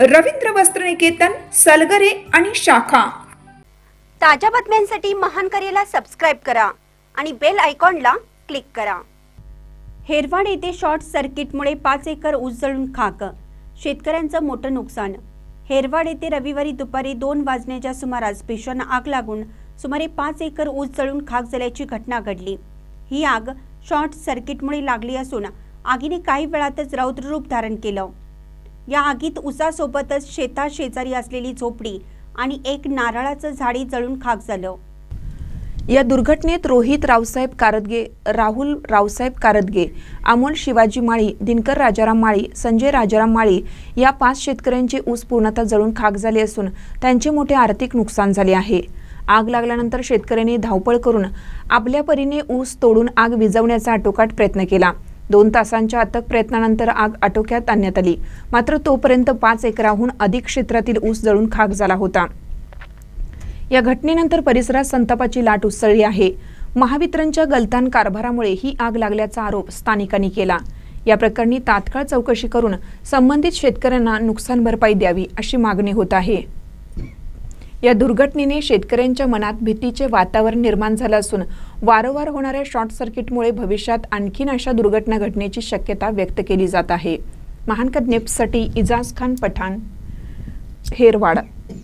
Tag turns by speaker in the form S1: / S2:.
S1: रवींद्र वस्त्रनिकेतन सलगरे आणि शाखा.
S2: ताज्या बातम्यांसाठी महान करेला सबस्क्राईब करा आणि बेल आयकॉनला क्लिक करा. हेरवाड येथे शॉर्ट सर्किटमुळे पाच एकर ऊस जळून खाक. शेतकऱ्यांचं मोठं नुकसान. हेरवाड येथे रविवारी दुपारी दोन वाजण्याच्या सुमारास भीषण आग लागून सुमारे पाच एकर ऊस जळून खाक झाल्याची घटना घडली. ही आग शॉर्ट सर्किटमुळे लागली असून आगीने काही वेळातच रौद्र रूप धारण केलं. या आगीत उसासोबतच शेता शेजारी असलेली झोपडी आणि एक नारळाचं झाडी जळून खाक झालं.
S3: या दुर्घटनेत रोहित रावसाहेब कारदगे राहुल रावसाहेब कारदगे अमोल शिवाजी माळी दिनकर राजाराम माळी संजय राजाराम माळी या पाच शेतकऱ्यांचे ऊस पूर्णतः जळून खाक झाले असून त्यांचे मोठे आर्थिक नुकसान झाले आहे. आग लागल्यानंतर शेतकऱ्यांनी धावपळ करून आपल्या परीने ऊस तोडून आग विझवण्याचा आटोकाट प्रयत्न केला. दोन तासांच्या अथक प्रयत्नानंतर आग आटोक्यात आणण्यात आली. मात्र तोपर्यंत पाच एकराहून अधिक क्षेत्रातील ऊस जळून खाक झाला होता. या घटनेनंतर परिसरात संतापाची लाट उसळली आहे. महावितरणच्या गलतान कारभारामुळे ही आग लागल्याचा आरोप स्थानिकांनी केला. या प्रकरणी तात्काळ चौकशी करून संबंधित शेतकऱ्यांना नुकसान भरपाई द्यावी अशी मागणी होत आहे. या दुर्घटनेने शेतकऱ्यांच्या मनात भीतीचे वातावरण निर्माण झालं असून वारंवार होणाऱ्या शॉर्ट सर्किटमुळे भविष्यात आणखीन अशा दुर्घटना घडण्याची शक्यता व्यक्त केली जात आहे. महानकद नेप्ससाठी इजाज खान पठाण हेरवाडा.